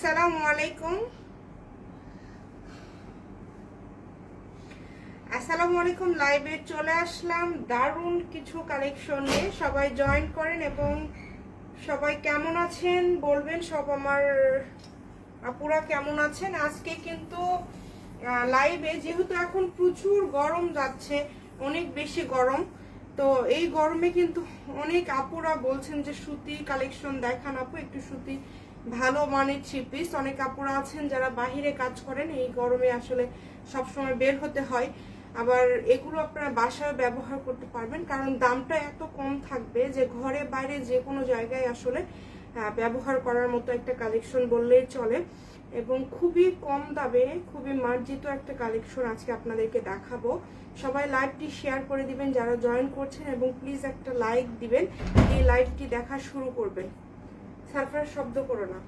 আসসালামু লাইভে চলে আসলাম। দারুণ কিছু কালেকশন নিয়ে সবাই জয়েন করেন এবং সবাই কেমন আছেন বলবেন, সব আমার আপুরা কেমন আছেন? আজকে কিন্তু লাইভে যেহেতু এখন প্রচুর গরম যাচ্ছে, অনেক বেশি গরম, তো এই গরমে কিন্তু অনেক আপুরা বলছেন যে সুতি কালেকশন দেখান আপু, একটু সুতি ভালো মানের থ্রি পিস অনেক আপুরা আছেন যারা বাহিরে কাজ করেন, এই গরমে আসলে সবসময় বের হতে হয়। আবার এগুলো আপনারা বাসায় ব্যবহার করতে পারবেন, কারণ দামটা এত কম থাকবে যে ঘরে বাইরে যে কোনো জায়গায় আসলে ব্যবহার করার মতো একটা কালেকশন বললেই চলে। এবং খুবই কম দামে, খুবই মার্জিত একটা কালেকশন আজকে আপনাদেরকে দেখাবো। সবাই লাইভটি শেয়ার করে দিবেন, যারা জয়েন করছেন, এবং প্লিজ একটা লাইক দিবেন। এই লাইভটি দেখা শুরু করবেন। সারফার শব্দ করো না।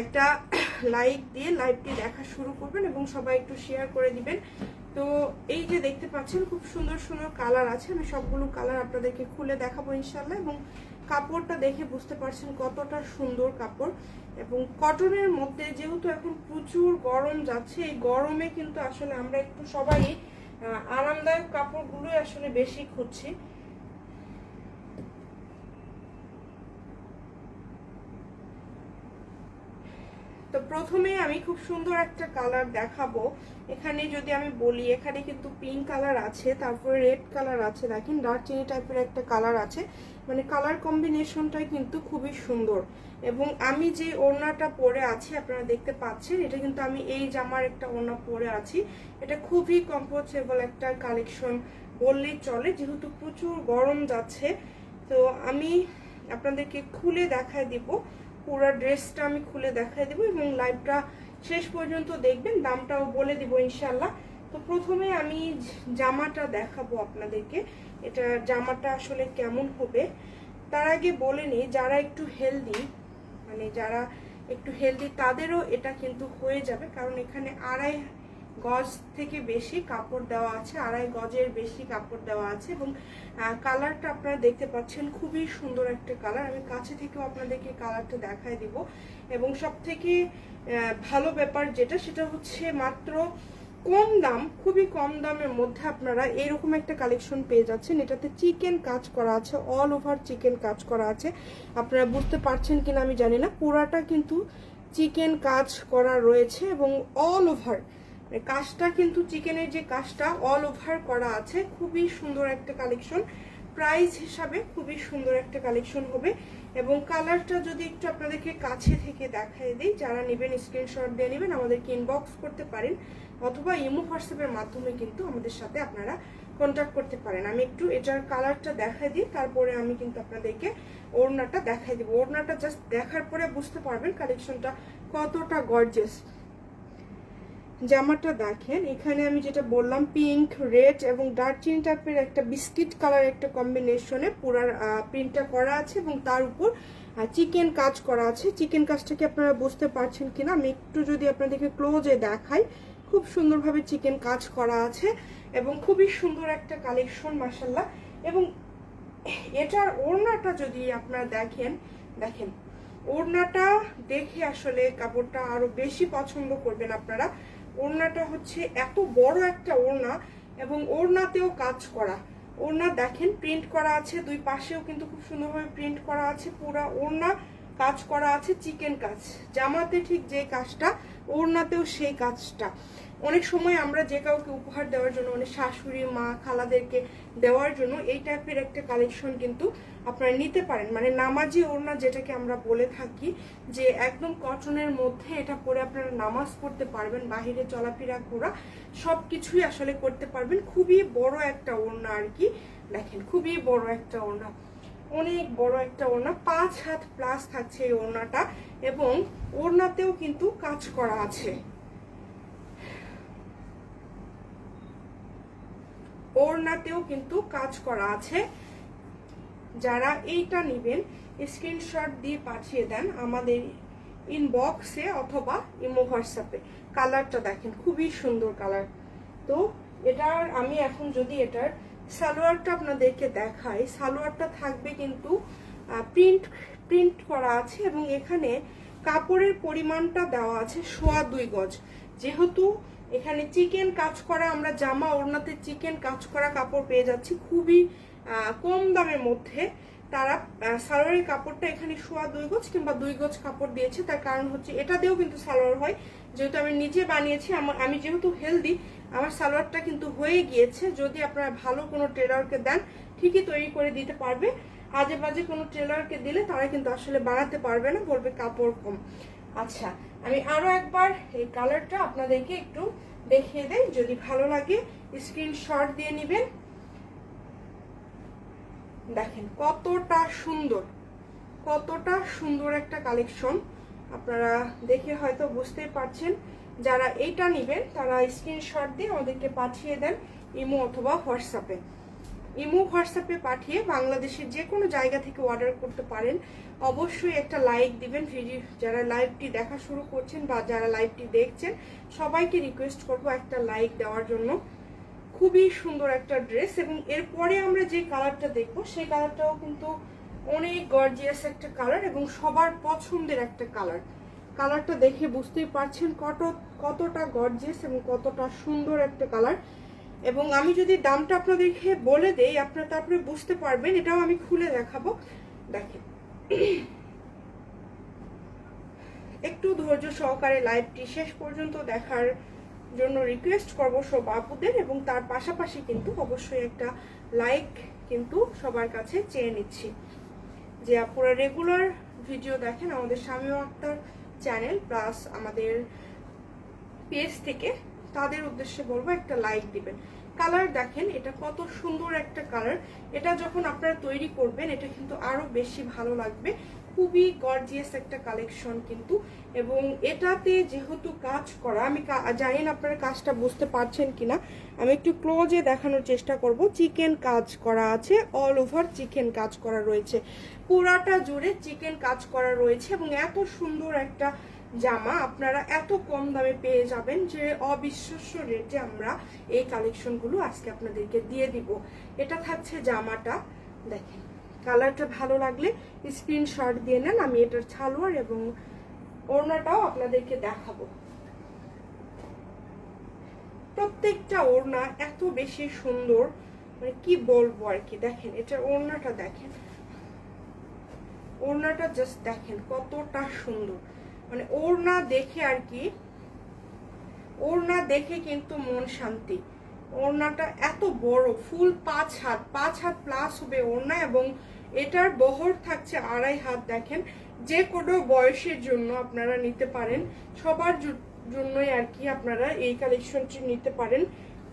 একটা লাইক দিয়ে লাইভটি দেখা শুরু করবেন এবং সবাই একটু শেয়ার করে দিবেন। তো এই যে দেখতে পাচ্ছেন, খুব সুন্দর সুন্দর কালার আছে। আমি সবগুলো কালার আপনাদেরকে খুলে দেখাবো ইনশাল্লাহ এবং কাপড়টা দেখে বুঝতে পারছেন কতটা সুন্দর কাপড়। এবং কটনের মধ্যে যেহেতু এখন প্রচুর গরম যাচ্ছে, এই গরমে কিন্তু আসলে আমরা একটু সবাই আরামদায়ক কাপড়গুলোই আসলে বেশি খুঁজছি। তো প্রথমে আমি খুব সুন্দর একটা কালার দেখাবো। এখানে যদি আমি বলি, এখানে কিন্তু পিঙ্ক কালার আছে, তারপরে রেড কালার আছে, দেখেন ডার্ক চিনি টাইপের একটা কালার আছে। মানে কালার কম্বিনেশনটাই কিন্তু খুবই সুন্দর। এবং আমি যে ওড়নাটা পরে আছি, আপনারা দেখতে পাচ্ছেন, এটা কিন্তু আমি এই জামার একটা ওড়না পরে আছি। এটা খুবই কমফোর্টেবল একটা কালেকশন বললেই চলে, যেহেতু প্রচুর গরম যাচ্ছে। তো আমি আপনাদেরকে খুলে দেখায় দিব। পুরো ড্রেসটা আমি খুলে দেখাই দেবো এবং লাইভটা শেষ পর্যন্ত দেখবেন, দামটাও বলে দিব ইনশাল্লাহ তো প্রথমে আমি জামাটা দেখাবো আপনাদেরকে, এটা জামাটা আসলে কেমন হবে। তার আগে বলে নিই, যারা একটু হেলদি মানে যারা একটু হেলদি তাদেরও এটা কিন্তু হয়ে যাবে, কারণ এখানে আড়াই গজ থেকে বেশি কাপড় দেওয়া আছে, আড়াই গজের বেশি কাপড় দেওয়া আছে এবং কালারটা আপনারা দেখতে পাচ্ছেন খুবই সুন্দর একটা কালার আমি কাছে থেকেও আপনাদেরকে কালারটা দেখাই দিব। এবং সব থেকে ভালো ব্যাপার যেটা, সেটা হচ্ছে মাত্র কম দাম, খুবই কম দামের মধ্যে আপনারা এরকম একটা কালেকশন পেয়ে যাচ্ছেন। এটাতে চিকেন কাজ করা আছে অল ওভার চিকেন কাজ করা আছে। আপনারা বুঝতে পারছেন কিনা আমি জানি না। পুরাটা কিন্তু চিকেন কাজ করা রয়েছে এবং অল ওভার কাজটা কিন্তু চিকেনের যে কাজটা অল ওভার করা আছে, খুবই সুন্দর একটা কালেকশন প্রাইস হিসাবে খুবই সুন্দর একটা কালেকশন হবে এবং কালারটা যদি একটু আপনাদেরকে কাছে থেকে দেখাই দিই, যারা নেবেন স্ক্রিনশট দিয়ে নেবেন, আমাদেরকে ইনবক্স করতে পারেন অথবা ইমো হোয়াটসঅ্যাপের মাধ্যমে কিন্তু আমাদের সাথে আপনারা কন্ট্যাক্ট করতে পারেন। আমি একটু এটার কালারটা দেখাই দিই, তারপরে আমি কিন্তু আপনাদেরকে ওড়নাটা দেখাই দিব। ওড়নাটা জাস্ট দেখার পরে বুঝতে পারবেন কালেকশনটা কতটা গর্জেস জামাটা দেখেন, এখানে আমি যেটা বললাম পিঙ্ক রেড এবং ডার্ক চিন টাইপের একটা বিস্কিট কালার একটা কম্বিনেশনে পুরার প্রিন্টটা করা আছে এবং তার উপর চিকেন কাজ করা আছে। চিকেন কাজটাকে আপনারা বুঝতে পারছেন কিনা? আমি একটু যদি আপনাদেরকে ক্লোজে দেখাই, খুব সুন্দরভাবে চিকেন কাজ করা আছে এবং খুবই সুন্দর একটা কালেকশন মাসাল্লাহ এবং এটার ওড়নাটা যদি আপনারা দেখেন দেখেন, ওড়নাটা দেখে আসলে কাপড়টা আরও বেশি পছন্দ করবেন আপনারা। ওড়নাটা হচ্ছে এত বড় একটা ওড়না এবং ওড়নাতেও কাজ করা। ওড়না দেখেন প্রিন্ট করা আছে, দুই পাশেও কিন্তু খুব সুন্দরভাবে প্রিন্ট করা আছে, পুরা ওড়না কাজ করা আছে চিকেন কাজ। জামাতে ঠিক যে কাজটা, ওড়নাতেও সেই কাজটা। অনেক সময় আমরা যে কাউকে উপহার দেওয়ার জন্য অনেক শাশুড়ি, মা, খালাদেরকে দেওয়ার জন্য, এই টাইপের একটা কালেকশন কিন্তু আপনারা নিতে পারেন। মানে নামাজি ওড়না যেটাকে আমরা বলে থাকি, যে একদম কটনের মধ্যে এটা পরে আপনারা নামাজ পড়তে পারবেন, বাহিরে চলাফেরা করা সব কিছুই আসলে করতে পারবেন। খুবই বড় একটা ওড়না আর কি। দেখেন, খুবই বড় একটা ওড়না। অনেক বড় একটা ওড়না, পাঁচ হাত প্লাস থাকছে এই ওড়নাটা এবং ওড়নাতেও কিন্তু কাজ করা আছে। ওড়নাতেও কিন্তু কাজ করা আছে। যারা এইটা নেবেন স্ক্রিনশট দিয়ে পাঠিয়ে দেন আমাদের ইনবক্সে অথবা ইমো হোয়াটসঅ্যাপে। কালারটা দেখেন, খুবই সুন্দর কালার। তো এটার, আমি এখন যদি এটার সালোয়ারটা আপনাদেরকে দেখাই, সালোয়ারটা থাকবে কিন্তু প্রিন্ট প্রিন্ট করা আছে এবং এখানে কাপড়ের পরিমাণটা দেওয়া আছে সোয়া দুই গজ। যেহেতু এখানে চিকেন কাজ করা, আমরা জামা ওড়নাতে চিকেন কাজ করা কাপড় পেয়ে যাচ্ছি, খুবই কম দামের মধ্যে তারা সালোয়ারের কাপড়টা এখানে শোয়া দুই গজ কিংবা দুই গজ কাপড় দিয়েছে। তার কারণ হচ্ছে এটা দিয়েও কিন্তু সালোয়ার হয়। যেহেতু আমি নিজে বানিয়েছি, আমার আমি যেহেতু হেলদি আমার সালোয়ারটা কিন্তু হয়ে গিয়েছে। যদি আপনারা ভালো কোনো টেলারকে দেন, ঠিকই তৈরি করে দিতে পারবে। আজে বাজে কোনো টেলারকে দিলে তারা কিন্তু আসলে বানাতে পারবে না, বলবে কাপড় কম। আচ্ছা আমি আরও একবার এই কালারটা আপনাদেরকে একটু দেখিয়ে দেয় যদি ভালো লাগে স্ক্রিনশট দিয়ে নেবেন। দেখেন কতটা সুন্দর কতটা সুন্দর একটা কালেকশন আপনারা দেখে হয়তো বুঝতেই পারছেন, যারা এইটা নেবেন, তারা স্ক্রিনশট দিয়ে আমাদেরকে পাঠিয়ে দেন ইমো অথবা হোয়াটসঅ্যাপে। ইমো, হোয়াটসঅ্যাপে পাঠিয়ে বাংলাদেশের যে কোনো জায়গা থেকে অর্ডার করতে পারেন। অবশ্যই একটা লাইক দিবেন ভিডিও যারা লাইভটি দেখা শুরু করছেন বা যারা লাইভটি দেখছেন, সবাইকে রিকোয়েস্ট করব একটা লাইক দেওয়ার জন্য। খুবই সুন্দর একটা ড্রেস এবং এরপরে আমরা যে কালারটা দেখব, সেই কালারটাও কিন্তু অনেক গর্জিয়াস একটা কালার এবং সবার পছন্দের একটা কালার কালারটা দেখে বুঝতেই পারছেন কত কতটা গর্জিয়াস এবং কতটা সুন্দর একটা কালার এবং আমি যদি দামটা আপনাদেরকে বলে দেই, আপনারা তারপরে বুঝতে পারবেন, এটাও আমি খুলে দেখাবো। দেখেন। একটু ধৈর্য সহকারে লাইভটি শেষ পর্যন্ত দেখার জন্য রিকোয়েস্ট করব সব আপুদের এবং তার পাশাপাশি কিন্তু অবশ্যই একটা লাইক কিন্তু সবার কাছে চেয়ে নিচ্ছি। যে আপুরা রেগুলার ভিডিও দেখেন আমাদের স্বামীও আক্তার চ্যানেল প্লাস আমাদের পেজ থেকে তাদের উদ্দেশ্যে বলব একটা লাইক দিবেন। কালার দেখেন, এটা কত সুন্দর একটা কালার এটা যখন আপনারা তৈরি করবেন, এটা কিন্তু আরও বেশি ভালো লাগবে। খুবই গর্জিয়াস একটা কালেকশন কিন্তু। এবং এটাতে যেহেতু কাজ করা, আমি জানি না আপনারা কাজটা বুঝতে পারছেন কিনা। আমি একটু ক্লোজে দেখানোর চেষ্টা করব। চিকেন কাজ করা আছে অল ওভার চিকেন কাজ করা রয়েছে। পুরাটা জুড়ে চিকেন কাজ করা রয়েছে এবং এত সুন্দর একটা জামা আপনারা এত কম দামে পেয়ে যাবেন যে অবিশ্বাস্য রেটে আমরা এই কালেকশনগুলো আজকে আপনাদেরকে দিয়ে দিব। এটা থাকছে জামাটা, দেখেন। কালারটা ভালো লাগলে স্ক্রিনশট দিয়ে নেন, আমি এটার ছালোয়ার এবং ওড়নাটাও আপনাদেরকে দেখাবো। প্রত্যেকটা ওড়না এত বেশি সুন্দর মানে কি বলব আর কি, দেখেন, এটার ওড়নাটা দেখেন। ওড়নাটা জাস্ট দেখেন, কতটা সুন্দর। মানে ওড়না দেখে আর কি, ওড়না দেখে কিন্তু মন শান্তি। ওড়নাটা এত বড়, ফুল পাঁচ হাত পাঁচ হাত প্লাস হবে ওড়না এবং এটার বহর থাকছে আড়াই হাত, দেখেন। যে কোনো বয়সের জন্য আপনারা নিতে পারেন। সবার জন্যই আর কি আপনারা এই কালেকশনটি নিতে পারেন।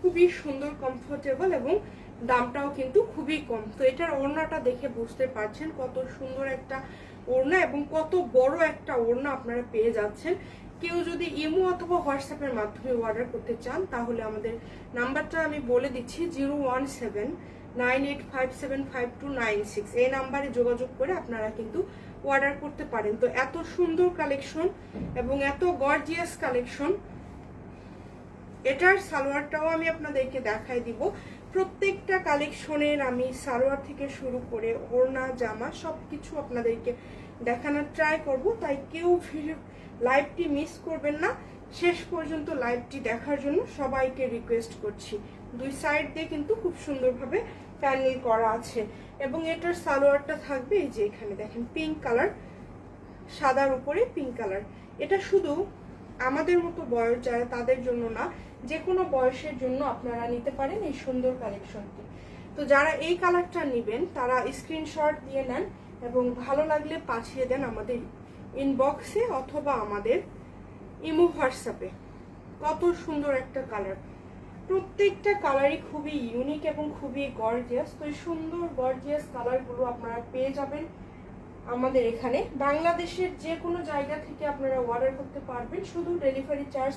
খুবই সুন্দর কমফোর্টেবল এবং দামটাও কিন্তু খুবই কম। তো এটার ওড়নাটা দেখে বুঝতে পারছেন কত সুন্দর একটা ওড়না এবং কত বড় একটা ওড়না আপনারা পেয়ে যাচ্ছেন। কেউ যদি ইমো অথবা হোয়াটসঅ্যাপের মাধ্যমে অর্ডার করতে চান, তাহলে আমাদের নাম্বারটা আমি বলে দিচ্ছি, zero one seven nine eight five seven five two nine six. এই নাম্বারে যোগাযোগ করে আপনারা কিন্তু অর্ডার করতে পারেন। তো এত সুন্দর কালেকশন এবং এত গর্জিয়াস কালেকশন এটার সালোয়ারটাও আমি আপনাদেরকে দেখাই দিব। প্রত্যেকটা কালেকশনের আমি সালোয়ার থেকে শুরু করে ওড়না, জামা সব কিছু আপনাদেরকে দেখানোর ট্রাই করব। তাই কেউ লাইভটি মিস করবেন না। শেষ পর্যন্ত লাইভটি দেখার জন্য সবাইকে রিকোয়েস্ট করছি। দুই সাইড দিয়ে কিন্তু খুব সুন্দরভাবে প্যানেল করা আছে। এবং এটার সালোয়ারটা থাকবে এই যে এখানে দেখেন পিঙ্ক কালার সাদার উপরে পিঙ্ক কালার এটা শুধু আমাদের মতো বয়স যারা তাদের জন্য না যে কোনো বয়সের জন্য আপনারা নিতে পারেন এই সুন্দর কালেকশনটি তো যারা এই কালারটা নেবেন, তারা স্ক্রিনশট দিয়ে নেন এবং ভালো লাগলে পাঠিয়ে দেন আমাদের ইনবক্সে অথবা আমাদের ইমো হোয়াটসঅ্যাপে। কত সুন্দর একটা কালার প্রত্যেকটা কালারই খুবই ইউনিক এবং খুবই গর্জিয়াস তো এই সুন্দর গর্জিয়াস কালারগুলো আপনারা পেয়ে যাবেন আমাদের এখানে। বাংলাদেশের যে কোনো জায়গা থেকে আপনারা অর্ডার করতে পারবেন। শুধু ডেলিভারি চার্জ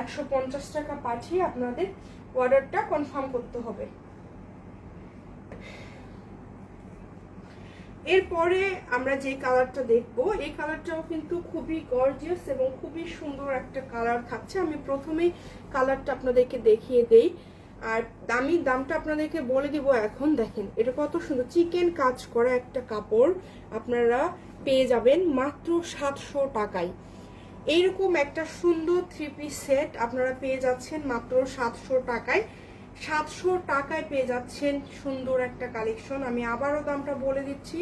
একশো পঞ্চাশ টাকা পাঠিয়ে আপনাদের অর্ডারটা কনফার্ম করতে হবে। এরপরে আমরা যে কালারটা দেখব, এই কালারটাও কিন্তু খুবই গর্জিয়াস এবং খুবই সুন্দর একটা কালার থাকছে। আমি প্রথমেই কালারটা আপনাদেরকে দেখিয়ে দেই। আর দামি দামটা আপনাদেরকে বলে দিব এখন। দেখেন, এটা কত সুন্দর। চিকেন কাজ করা একটা কাপড় আপনারা পেয়ে যাবেন মাত্র সাতশো টাকায়। এইরকম একটা সুন্দর থ্রি পিস সেট আপনারা পেয়ে যাচ্ছেন মাত্র সাতশো টাকায়। সাতশো টাকায় পেয়ে যাচ্ছেন সুন্দর একটা কালেকশন আমি আবারও দামটা বলে দিচ্ছি,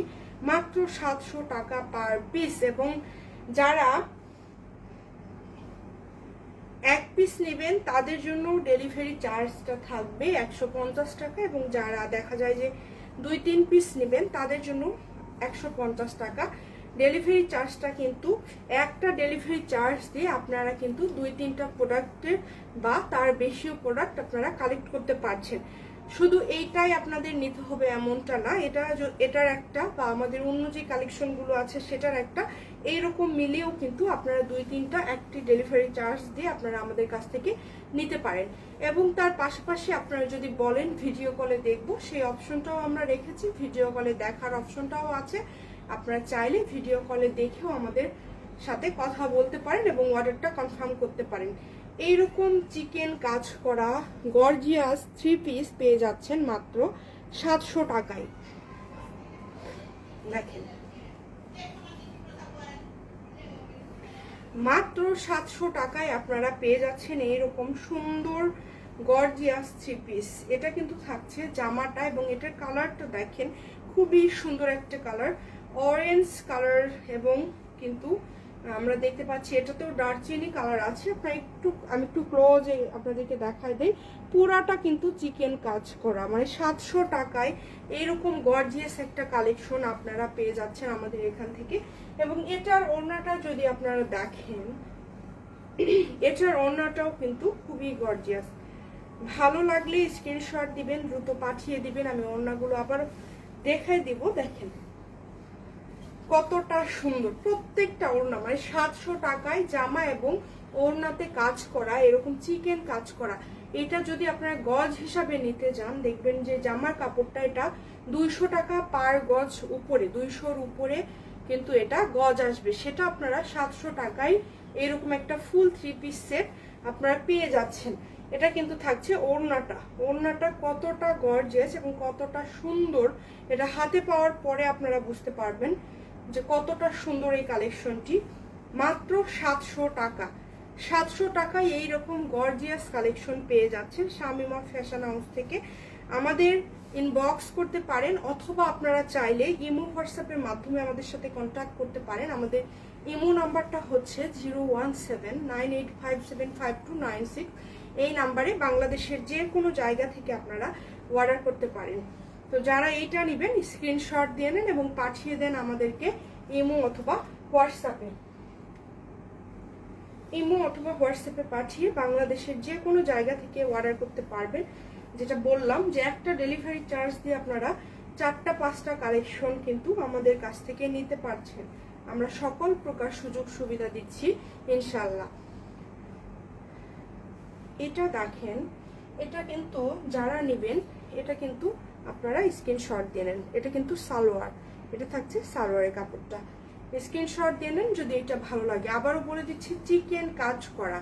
মাত্র সাতশো টাকা পার পিস এবং যারা এক পিস নেবেন, তাদের জন্য ডেলিভারি চার্জটা থাকবে একশো পঞ্চাশ টাকা এবং যারা দেখা যায় যে দুই, তিন পিস নেবেন, তাদের জন্য একশো পঞ্চাশ টাকা। ডেলিভারি চার্জটা কিন্তু একটা ডেলিভারি চার্জ দিয়ে আপনারা কিন্তু দুই তিনটা প্রোডাক্টের বা তার বেশিও প্রোডাক্ট আপনারা কালেক্ট করতে পারছেন। শুধু এইটাই আপনাদের নিতে হবে এমনটা না, এটা এটার একটা বা আমাদের অন্য যে কালেকশনগুলো আছে সেটার একটা, এইরকম মিলিয়েও কিন্তু আপনারা দুই তিনটা একটি ডেলিভারি চার্জ দিয়ে আপনারা আমাদের কাছ থেকে নিতে পারেন। এবং তার পাশাপাশি আপনারা যদি বলেন ভিডিও কলে দেখব, সেই অপশনটাও আমরা রেখেছি ভিডিও কলে দেখার অপশনটাও আছে। আপনারা চাইলে ভিডিও কলে দেখেও আমাদের সাথে কথা বলতে পারেন এবং অর্ডারটা কনফার্ম করতে পারেন। এইরকম চিকেন কাজ করা গর্জিয়াস থ্রি পিস পেয়ে যাচ্ছেন মাত্র সাতশো টাকায়। দেখেন। মাত্র সাতশো টাকায় আপনারা পেয়ে যাচ্ছেন এইরকম সুন্দর গর্জিয়াস থ্রি পিস এটা কিন্তু থাকছে জামাটা এবং এটার কালারটা দেখেন, খুবই সুন্দর একটা কালার অরেঞ্জ কালার এবং কিন্তু আমরা দেখতে পাচ্ছি এটাতেও দারচিনি কালার আছে। আপনার একটু, আমি একটু ক্লোজে আপনাদেরকে দেখাই দেই। পুরাটা কিন্তু চিকেন কাজ করা। মানে সাতশো টাকায় এইরকম গর্জিয়াস একটা কালেকশন আপনারা পেয়ে যাচ্ছেন আমাদের এখান থেকে। এবং এটার ওড়নাটা যদি আপনারা দেখেন, এটার ওড়নাটাও কিন্তু খুবই গর্জিয়াস ভালো লাগলে স্ক্রিনশট দিবেন, দ্রুত পাঠিয়ে দিবেন, আমি ওড়নাগুলো আবার দেখাই দিব। দেখেন। কতটা সুন্দর। প্রত্যেকটা ওড়না মানে সাতশো টাকায় জামা এবং ওড়নাতে কাজ করা, এরকম চিকেন কাজ করা। এটা যদি আপনারা গজ হিসাবে নিতে যান, দেখবেন যে জামার কাপড়টা এটা দুইশো টাকা পার গজ উপরে, দুইশোর উপরে কিন্তু এটা গজ আসবে। সেটা আপনারা সাতশো টাকায় এরকম একটা ফুল থ্রি পিস সেট আপনারা পেয়ে যাচ্ছেন। এটা কিন্তু থাকছে ওড়নাটা। ওড়নাটা কতটা গর্জিয়াস এবং কতটা সুন্দর, এটা হাতে পাওয়ার পরে আপনারা বুঝতে পারবেন। যে কতটা সুন্দর এই কালেকশনটি মাত্র সাতশো টাকা। সাতশো টাকায় এইরকম গর্জিয়াস কালেকশন পেয়ে যাচ্ছেন শামিমা ফ্যাশন হাউস থেকে। আমাদের ইনবক্স করতে পারেন অথবা আপনারা চাইলে ইমো হোয়াটসঅ্যাপের মাধ্যমে আমাদের সাথে কন্ট্যাক্ট করতে পারেন। আমাদের ইমো নাম্বারটা হচ্ছে zero one seven nine eight five seven five two nine six. এই নাম্বারে বাংলাদেশের যে কোনো জায়গা থেকে আপনারা অর্ডার করতে পারেন। তো যারা এইটা নেবেন স্ক্রিনশট দিয়ে নেন এবং পাঠিয়ে দেন আমাদেরকে ইমো অথবা হোয়াটসঅ্যাপে। ইমো অথবা হোয়াটসঅ্যাপে পাঠিয়ে বাংলাদেশের যে কোনো জায়গা থেকে অর্ডার করতে পারবেন। যেটা বললাম যে একটা ডেলিভারি চার্জ দিয়ে আপনারা চারটা, পাঁচটা কালেকশন কিন্তু আমাদের কাছ থেকে নিতে পারছেন। আমরা সকল প্রকার সুযোগ সুবিধা দিচ্ছি ইনশাল্লাহ এটা দেখেন, এটা কিন্তু যারা নেবেন, এটা কিন্তু আপনারা স্ক্রিনশট দিয়ে নেন। এটা কিন্তু সালোয়ার। এটা থাকছে সালোয়ারের কাপড়টা। স্ক্রিনশট দিয়ে নেন, যদি এটা ভালো লাগে। আবারও বলে দিচ্ছি চিকেন কাজ করা।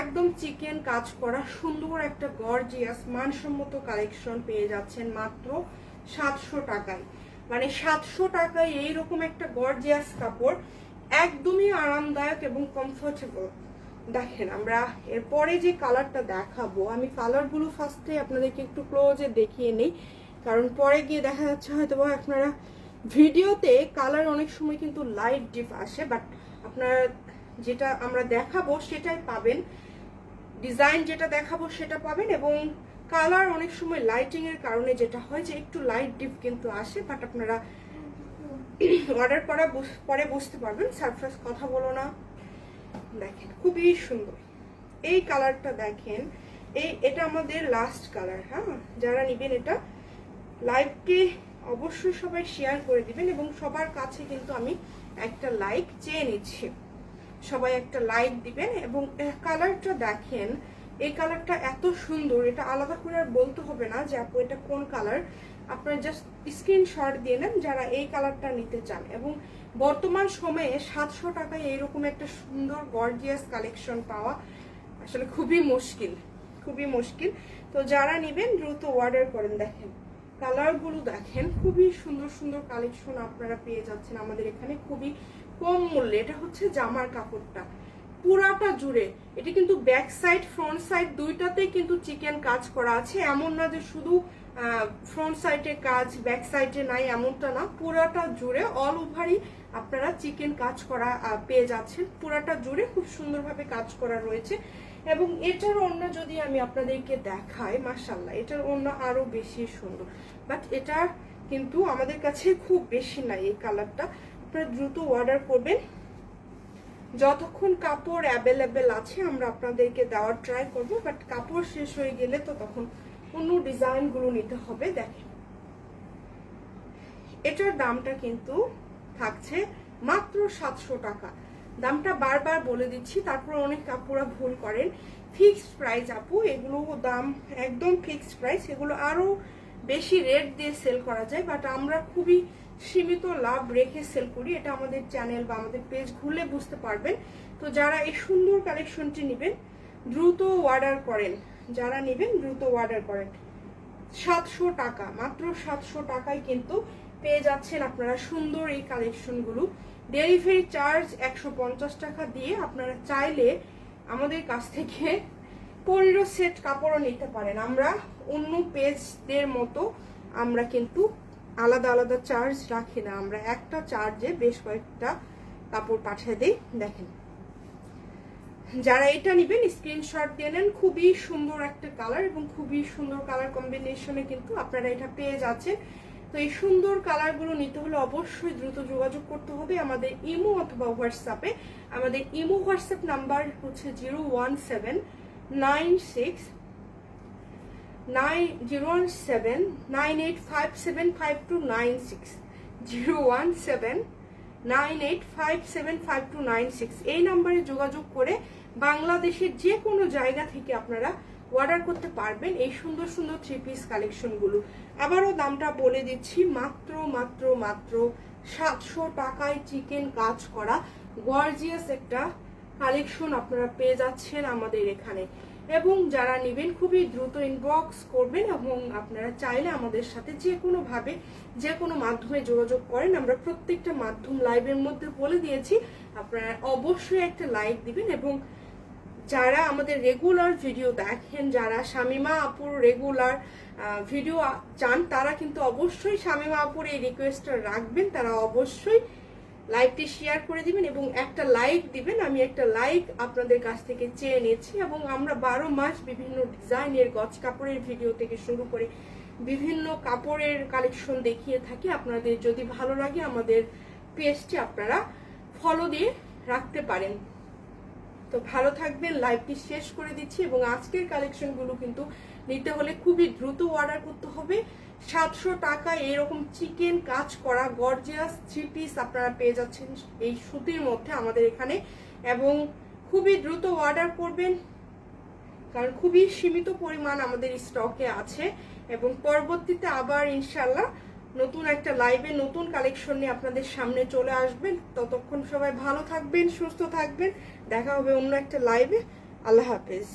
একদম চিকেন কাজ করা। সুন্দর একটা গর্জিয়াস মানসম্মত কালেকশন পেয়ে যাচ্ছেন মাত্র সাতশো টাকায়। মানে সাতশো টাকায় এইরকম একটা গর্জিয়াস কাপড় একদমই আরামদায়ক এবং কমফোর্টেবল দেখেন, আমরা এরপরে যে কালারটা দেখাবো, আমি কালারগুলো ফার্স্টে আপনাদেরকে একটু ক্লোজে দেখিয়ে নেই। কারণ পরে গিয়ে দেখা যাচ্ছে হয়তো আপনারা ভিডিওতে কালার অনেক সময় কিন্তু লাইট ডিপ আসে বাট আপনারা যেটা আমরা দেখাবো সেটাই পাবেন। ডিজাইন যেটা দেখাবো সেটা পাবেন এবং কালার অনেক সময় লাইটিং এর কারণে যেটা হয় যে একটু লাইট ডিপ কিন্তু আসে বাট আপনারা অর্ডার করা পরে বুঝতে পারবেন। সারপ্রাইজ কথা বলো না। দেখেন, খুবই সুন্দর। এই কালারটা দেখেন, এই, এটা আমাদের লাস্ট কালার হ্যাঁ? যারা নেবেন এটা লাইভকে অবশ্যই সবাই শেয়ার করে দিবেন এবং সবার কাছে কিন্তু আমি একটা লাইক চেয়ে নিচ্ছি। সবাই একটা লাইক দিবেন এবং কালারটা দেখেন, এই কালারটা এত সুন্দর, এটা আলাদা করে আর বলতে হবে না যে আপু এটা কোন কালার আপনারা জাস্ট স্ক্রিনশট দিয়ে নেন যারা এই কালারটা নিতে চান এবং বর্তমান সময়ে সাতশো টাকায় এইরকম একটা সুন্দর গর্জিয়াস কালেকশন পাওয়া আসলে খুবই মুশকিল খুবই মুশকিল। তো যারা নেবেন দ্রুত অর্ডার করেন, দেখেন। কালারগুলো দেখেন, খুবই সুন্দর সুন্দর কালেকশন আপনারা পেয়ে যাচ্ছেন আমাদের এখানে, খুবই কম মূল্যে। এটা হচ্ছে জামার কাপড়টা। পুরাটা জুড়ে। এটা কিন্তু ব্যাক সাইড ফ্রন্ট সাইড দুইটাতেই কিন্তু চিকেন কাজ করা আছে। এমন না যে শুধু ফ্রন্ট সাইডে কাজ ব্যাক সাইডে নাই, এমনটা না। পুরাটা জুড়ে অল ওভারই আপনারা চিকেন কাজ করা পেয়ে যাচ্ছেন। পুরাটা জুড়ে খুব সুন্দরভাবে কাজ করা রয়েছে। এবং এটার অন্য যদি আমি আপনাদেরকে দেখাই মার্শাল্লাহ এটার অন্য আরও বেশি সুন্দর। বাট এটা কিন্তু আমাদের কাছে খুব বেশি নাই এই কালারটা। আপনারা দ্রুত অর্ডার করবেন। যতক্ষণ কাপড় অ্যাভেলেবেল আছে, আমরা আপনাদেরকে দেওয়ার ট্রাই করব। বাট কাপড় শেষ হয়ে গেলে তো তখন অন্য ডিজাইনগুলো নিতে হবে, দেখেন। এটার দামটা কিন্তু থাকছে মাত্র সাতশো টাকা। দামটা বারবার বলে দিচ্ছি, তারপর অনেক কাপড়া ভুল করেন। ফিক্সড প্রাইস আপু, এগুলো দাম একদম ফিক্সড প্রাইস এগুলো আরও বেশি রেট দিয়ে সেল করা যায় বাট আমরা খুবই সীমিত লাভ রেখে সেল করি। এটা আমাদের চ্যানেল বা আমাদের পেজ ঘুরলে বুঝতে পারবেন। তো যারা এই সুন্দর কালেকশনটি নেবেন, দ্রুত অর্ডার করেন। যারা নেবেন, দ্রুত অর্ডার করেন। সাতশো টাকা, মাত্র সাতশো টাকায় কিন্তু পেয়ে যাচ্ছেন আপনারা সুন্দর এই কালেকশনগুলো ডেলিভারি চার্জ একশো পঞ্চাশ টাকা দিয়ে আপনারা চাইলে আমাদের কাছ থেকে পনেরো সেট কাপড়ও নিতে পারেন। আমরা অন্য পেজদের মতো আমরা কিন্তু আলাদা আলাদা চার্জ রাখি না। আমরা একটা চার্জে বেশ কয়েকটা কাপড় পাঠিয়ে দিই, দেখেন। যারা এটা নেবেন স্ক্রিনশট দিয়ে নেন। খুবই সুন্দর একটা কালার এবং খুবই সুন্দর কালার কম্বিনেশনে কিন্তু আপনারা এটা পেয়ে যাচ্ছেন। তো এই সুন্দর কালারগুলো নিতে হলে অবশ্যই দ্রুত যোগাযোগ করতে হবে আমাদের ইমো অথবা হোয়াটসঅ্যাপে আমাদের ইমো হোয়াটসঅ্যাপ নাম্বার হচ্ছে zero one seven nine six nine, zero one seven nine eight five seven five two nine six. Zero one seven nine eight five seven five two nine six. এই নাম্বারে যোগাযোগ করে বাংলাদেশের যে কোনো জায়গা থেকে আপনারা অর্ডার করতে পারবেন এই সুন্দর সুন্দর থ্রি পিস কালেকশনগুলো আবারও দামটা বলে দিচ্ছি, মাত্র মাত্র মাত্র সাতশো টাকায় চিকেন কাজ করা গর্জিয়াস একটা কালেকশন আপনারা পেয়ে যাচ্ছেন আমাদের এখানে। এবং যারা নেবেন, খুবই দ্রুত ইনবক্স করবেন এবং আপনারা চাইলে আমাদের সাথে যে কোনো ভাবে যে কোনো মাধ্যমে যোগাযোগ করেন। আমরা প্রত্যেকটা মাধ্যম লাইভের মধ্যে বলে দিয়েছি, আপনারা অবশ্যই একটা লাইক দিবেন এবং যারা আমাদের রেগুলার ভিডিও দেখেন, যারা শামিমা আপুর রেগুলার ভিডিও চান, তারা কিন্তু অবশ্যই শামিমা আপুর এই রিকোয়েস্টটা রাখবেন। তারা অবশ্যই লাইকটি শেয়ার করে দিবেন এবং একটা লাইক দিবেন। আমি একটা লাইক আপনাদের কাছ থেকে চেয়ে নিয়েছি এবং আমরা বারো মাস বিভিন্ন ডিজাইনের গছ কাপড়ের ভিডিও থেকে শুরু করে বিভিন্ন কাপড়ের কালেকশন দেখিয়ে থাকি। আপনাদের যদি ভালো লাগে আমাদের পেজটি আপনারা ফলো দিয়ে রাখতে পারেন। তো ভালো থাকবেন লাইভটি শেষ করে দিচ্ছি এবং আজকের কালেকশনগুলো কিন্তু নিতে হলে খুবই দ্রুত অর্ডার করতে হবে। সাতশো টাকা এরকম চিকেন কাজ করা গর্জিয়াস থ্রি পিস আপনারা পেয়ে যাচ্ছেন এই সুতির মধ্যে আমাদের এখানে এবং খুবই দ্রুত অর্ডার করবেন কারণ খুবই সীমিত পরিমাণ আমাদের স্টকে আছে এবং পরবর্তীতে আবার ইনশাল্লাহ নতুন একটা লাইভে নতুন কালেকশন নিয়ে আপনাদের সামনে চলে আসবেন। ততক্ষণ সবাই ভালো থাকবেন, সুস্থ থাকবেন। দেখা হবে অন্য একটা লাইভে আল্লাহ হাফেজ।